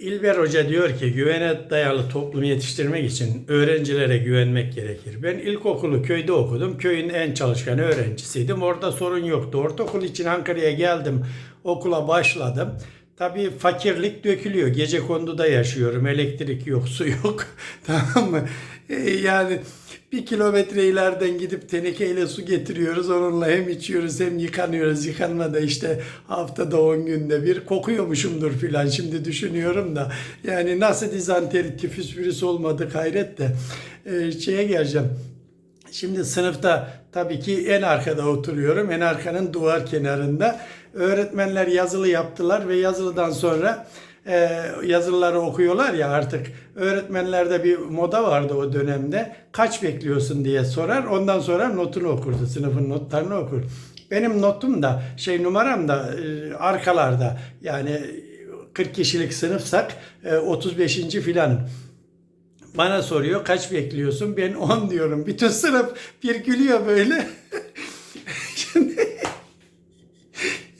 İlber Hoca diyor ki güvene dayalı toplum yetiştirmek için öğrencilere güvenmek gerekir. Ben ilkokulu köyde okudum. Köyün en çalışkan öğrencisiydim. Orada sorun yoktu. Ortaokul için Ankara'ya geldim. Okula başladım. Tabii fakirlik dökülüyor. Gece konduda yaşıyorum. Elektrik yok, su yok. tamam mı? Ee, yani bir kilometre ileriden gidip tenekeyle su getiriyoruz. Onunla hem içiyoruz hem yıkanıyoruz. Yıkanma da işte haftada 10 günde bir kokuyormuşumdur filan şimdi düşünüyorum da. Yani nasıl dizanteri, tifüs virüs olmadı hayret de. Ee, şeye geleceğim. Şimdi sınıfta tabii ki en arkada oturuyorum. En arkanın duvar kenarında. Öğretmenler yazılı yaptılar ve yazılıdan sonra e, yazılıları okuyorlar ya artık. Öğretmenlerde bir moda vardı o dönemde. Kaç bekliyorsun diye sorar. Ondan sonra notunu okurdu. Sınıfın notlarını okur. Benim notum da şey numaram da e, arkalarda. Yani 40 kişilik sınıfsak e, 35. filanım. Bana soruyor kaç bekliyorsun? Ben 10 diyorum. Bütün sınıf bir gülüyor böyle. Şimdi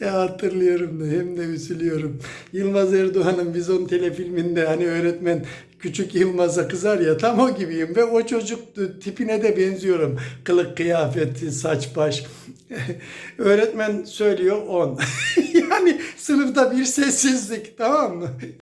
ya hatırlıyorum da hem de üzülüyorum. Yılmaz Erdoğan'ın Bizon telefilminde hani öğretmen küçük Yılmaz'a kızar ya tam o gibiyim ve o çocuk tipine de benziyorum. Kılık kıyafeti, saç baş. öğretmen söylüyor 10. yani sınıfta bir sessizlik tamam mı?